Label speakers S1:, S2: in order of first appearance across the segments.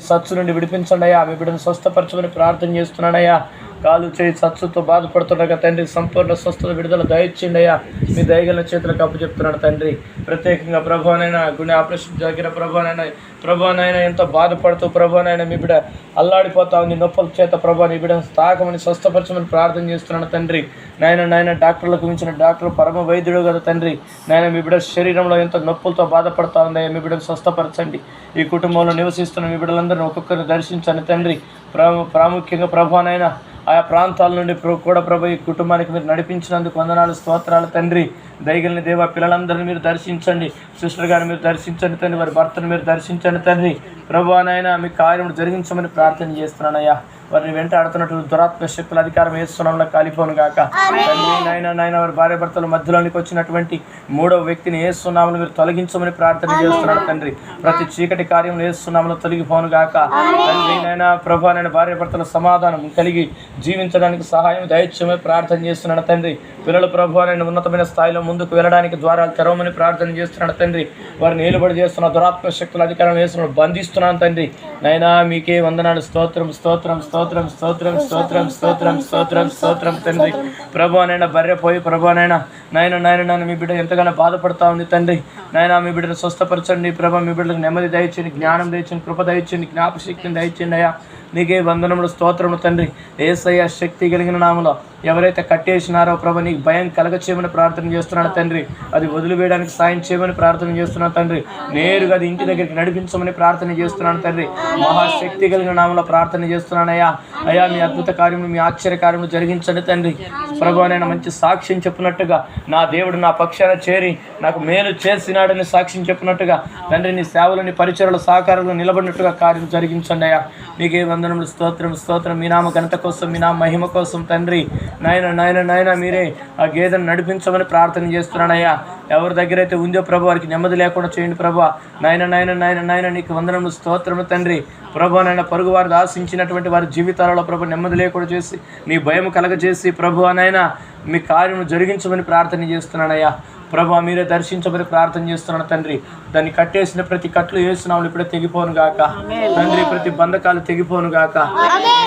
S1: సత్సు నుండి విడిపించండి అయ్యా. మీ బిడ్డను స్వస్థపరచమని ప్రార్థన చేస్తున్నానయ్యా. కాలు చేయి సత్సుతో బాధపడుతుండగా తండ్రి సంపూర్ణ స్వస్థత విడుదల దయచేయండి అయ్యా. మీ దయగల చేతులకు అప్పు చెప్తున్నాడు తండ్రి. ప్రత్యేకంగా ప్రభానైనా గుండె ఆపరేషన్ జరిగిన ప్రభానైనా ప్రభానైనా ఎంతో బాధపడుతూ ప్రభానైనా మీ బిడ అల్లాడిపోతా ఉంది. నొప్పుల చేత ప్రభా నీ బిడ్డను తాకమని స్వస్థపరచమని ప్రార్థన చేస్తున్నాను తండ్రి. నాయన నాయన డాక్టర్లకు మించిన డాక్టర్ పరమ వైద్యుడు కదా తండ్రి. నాయన మీ బిడ్డ శరీరంలో ఎంతో నొప్పులతో బాధపడతా ఉందయ్యా మీ బిడ్డను స్వస్థపరచండి. ఈ కుటుంబంలో నివసిస్తున్న మీ బిడ్డలందరినీ ఒక్కొక్కరిని దర్శించండి తండ్రి. ప్రా ప్రాముఖ్యంగా ప్రభానైనా ఆయా ప్రాంతాల నుండి ప్ర- కూడా ప్రభు ఈ కుటుంబానికి మీరు నడిపించినందుకు వందనాలు స్తోత్రాలు. తండ్రి దయగలిని దేవ పిల్లలందరినీ మీరు దర్శించండి. సిస్టర్ గారిని మీరు దర్శించండి తండ్రి వారి భర్తను మీరు దర్శించండి తండ్రి. ప్రభు నాయన మీ కార్యము జరిగించమని ప్రార్థన చేస్తున్నానయ్యా. వారిని వెంట ఆడుతున్నట్టు దురాత్మ శక్తుల అధికారం వేస్తున్నాంలో కాలిపోను గాక. నాయన నాయన వారి భార్య భర్తల మధ్యలోనికి వచ్చినటువంటి మూడవ వ్యక్తిని వేస్తున్నామని మీరు తొలగించమని ప్రార్థన చేస్తున్నాడు తండ్రి. ప్రతి చీకటి కార్యం వేస్తున్నామని తొలగిపోను గాక. తండ్రి నాయన ప్రభా నేను భార్య భర్తల సమాధానం కలిగి జీవించడానికి సహాయం దయచేయమని ప్రార్థన చేస్తున్నాడు తండ్రి. పిల్లల ప్రభు నేను ఉన్నతమైన స్థాయిలో ముందుకు వెళ్ళడానికి ద్వారాలు తెరవమని ప్రార్థన చేస్తున్నాడు తండ్రి. వారిని నిలబడి చేస్తున్న దురాత్మ శక్తుల అధికారం వేస్తున్నాడు బంధిస్తున్నాను తండ్రి. నైనా మీకే వందనాలు. స్తోత్రం స్తోత్రం స్తోత్రం. స్తోత్రం స్తోత్రం స్తోత్రం స్తోత్రం స్తోత్రం తండ్రి. ప్రభు నైనా బర్రె పోయి ప్రభు నైనా నాయన నాయన నాయన మీ బిడ్డ ఎంతగానో బాధపడతా ఉంది తండ్రి. నాయన మీ బిడ్డను స్వస్థపరచండి ప్రభ మీ బిడ్డలకు నెమ్మది దయచేయండి జ్ఞానం దయచేయండి కృప దయచేయండి జ్ఞాపశక్తిని దయచేయండి అయ్యా. నీకే వందనములు స్తోత్రములు తండ్రి. ఏసయ్య శక్తి కలిగిన నామలో ఎవరైతే కట్టేసినారో ప్రభు నీకు భయం కలగ చేయమని ప్రార్థన చేస్తున్నాడు తండ్రి. అది వదిలివేయడానికి సాయం చేయమని ప్రార్థన చేస్తున్నాను తండ్రి. నేరుగా అది ఇంటి దగ్గరికి నడిపించమని ప్రార్థన చేస్తున్నాను తండ్రి. మహాశక్తి కలిగిన నామంలో ప్రార్థన చేస్తున్నాను అయ్యా అయ్యా మీ అద్భుత కార్యములు మీ ఆశ్చర్య కార్యములు జరిగించండి తండ్రి. ప్రభు నేను మంచి సాక్ష్యం చెప్పినట్టుగా నా దేవుడు నా పక్షాన చేరి నాకు మేలు చేసినాడని సాక్ష్యం చెప్పినట్టుగా తండ్రి నీ సేవలు నీ పరిచయలు సహకారంలో నిలబడినట్టుగా కార్యం జరిగించండి అయ్యా. మీకే వందనములు స్తోత్రం స్తోత్రం. మీ నామ ఘనత కోసం మీ నామ మహిమ కోసం తండ్రి. నాయన నాయన నాయన మీరే ఆ గేదెను నడిపించమని ప్రార్థన చేస్తున్నానయ్యా. ఎవరి దగ్గర అయితే ఉందో ప్రభు వారికి నెమ్మది లేకుండా చేయండి ప్రభు. నాయన నాయన నాయన నాయన నీకు వందనములు స్తోత్రము తండ్రి. ప్రభు నాయన పరుగు వారు ఆశించినటువంటి వారి జీవితాలలో ప్రభు నెమ్మది లేకుండా చేసి నీ భయం కలగజేసి ప్రభు నాయన మీ కార్యము జరిగించమని ప్రార్థన చేస్తున్నానయ్యా. ప్రభా మీరే దర్శించమని ప్రార్థన చేస్తున్నాను తండ్రి. దాన్ని కట్టేసిన ప్రతి కట్లు వేస్తున్నాము ఇప్పుడే తెగిపోను గాక. తండ్రి ప్రతి బంధకాలు తెగిపోను గాక.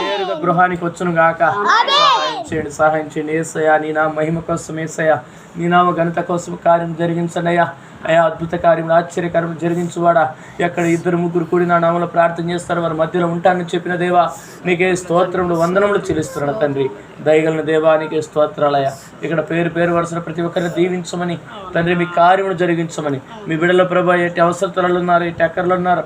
S1: నేరుగా గృహానికి వచ్చును గాక. చేయండి సహాయం చేయండి. ఏసయ్యా నీ నా మహిమ కోసం ఏసయ్యా నీ నామ ఘనత కోసం కార్యం జరిగించండి అయ్యా అద్భుత కార్యం ఆశ్చర్యకార్యం జరిగించువాడా. ఎక్కడ ఇద్దరు ముగ్గురు కూడి నా నామలో ప్రార్థన చేస్తారు వారి మధ్యలో ఉంటానని చెప్పిన దేవా నీకే స్తోత్రములు వందనములు చెల్లిస్తున్నాడు తండ్రి. దయగలిన దేవా నీకే స్తోత్రాలయ్యా. ఇక్కడ పేరు పేరు వరుసన ప్రతి ఒక్కరిని దీవించమని తండ్రి మీ కార్యమును జరిగించమని మీ బిడ్డల ప్రభా ఎట్టి అవసరతలు ఉన్నారు ఎట్టి ఎక్కర్లు ఉన్నారు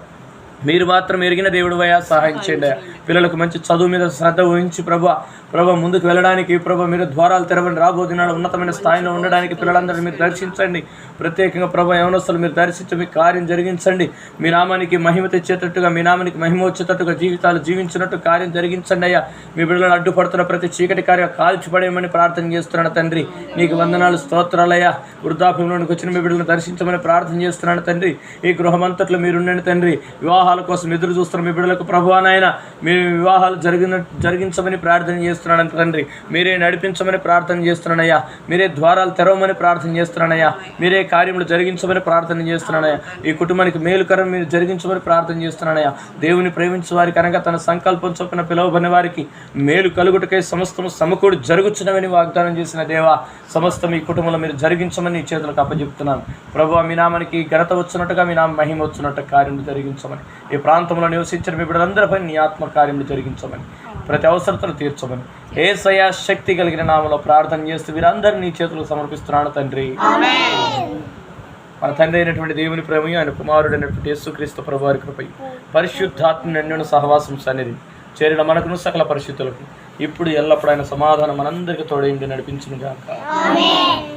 S1: మీరు మాత్రం ఎరిగిన దేవుడు అయ్యా సహాయం చేయండి పిల్లలకు మంచి చదువు మీద శ్రద్ధ వహించి ప్రభు ప్రభు ముందుకు వెళ్ళడానికి ప్రభా మీరు ద్వారాలు తెరవని రాబోతున్నాడు ఉన్నతమైన స్థాయిలో ఉండడానికి పిల్లలందరినీ మీరు దర్శించండి. ప్రత్యేకంగా ప్రభు యవనస్తులు మీరు దర్శించి మీ కార్యం జరిగించండి. మీ నామానికి మహిమ తెచ్చేటట్టుగా మీ నామానికి మహిమ వచ్చేటట్టుగా జీవితాలు జీవించినట్టు కార్యం జరిగించండి అయ్యా. మీ బిడ్డలను అడ్డుపడుతున్న ప్రతి చీకటి కార్యం కాల్చిపడేయమని ప్రార్థన చేస్తున్నాను తండ్రి. నీకు వందనాలు స్తోత్రాలయ్యా వృద్ధాప్యంలోనికి వచ్చిన మీ బిడ్డలను దర్శించమని ప్రార్థన చేస్తున్నాను తండ్రి. ఈ గృహమంతట్లో మీరుండండి తండ్రి. వివాహ వివాహాల కోసం ఎదురు చూస్తున్న మీ బిడ్డలకు ప్రభువానైనా మీ వివాహాలు జరిగిన జరిగించమని ప్రార్థన చేస్తున్నాను తండ్రి. మీరే నడిపించమని ప్రార్థన చేస్తున్నానయ్యా. మీరే ద్వారాలు తెరవమని ప్రార్థన చేస్తున్నానయ్యా. మీరే కార్యములు జరిగించమని ప్రార్థన చేస్తున్నానయ్యా. ఈ కుటుంబానికి మేలుకరం మీరు జరిగించమని ప్రార్థన చేస్తున్నానయ్యా. దేవుని ప్రేమించే వారికి అనగా తన సంకల్పం చొప్పున పిలువబడిన వారికి మేలు కలుగుటకై సమస్తము సమకూడి జరుగుచున్నవని వాగ్దానం చేసిన దేవా సమస్తం ఈ కుటుంబంలో మీరు జరిగించమని చేతులకు అప్పచెప్తున్నాను. ప్రభు మీ నామానికి ఘనత వచ్చినట్టుగా మీ నామ మహిమ వచ్చినట్టు కార్యం జరిగించమని ఈ ప్రాంతంలో నివసించిన మీ బిడ్డలందరిపై నీ ఆత్మ కార్యములు జరిగించమని ప్రతి అవసరతలు తీర్చమని ఏసయ శక్తి కలిగిన నామలో ప్రార్థన చేస్తూ వీరందరినీ నీ చేతులకు సమర్పిస్తున్నాను తండ్రి. మన తండ్రి అయినటువంటి దేవుని ప్రేమయు ఆయన కుమారుడు అయినటువంటి యేసుక్రీస్తు ప్రభు వారి కృపై పరిశుద్ధాత్మ నిండును సహవాసం సన్నిధి చేరిన మనకును సకల పరిశుద్ధులకు ఇప్పుడు ఎల్లప్పుడు ఆయన సమాధానం మనందరికీ తోడైంది నడిపించును గాక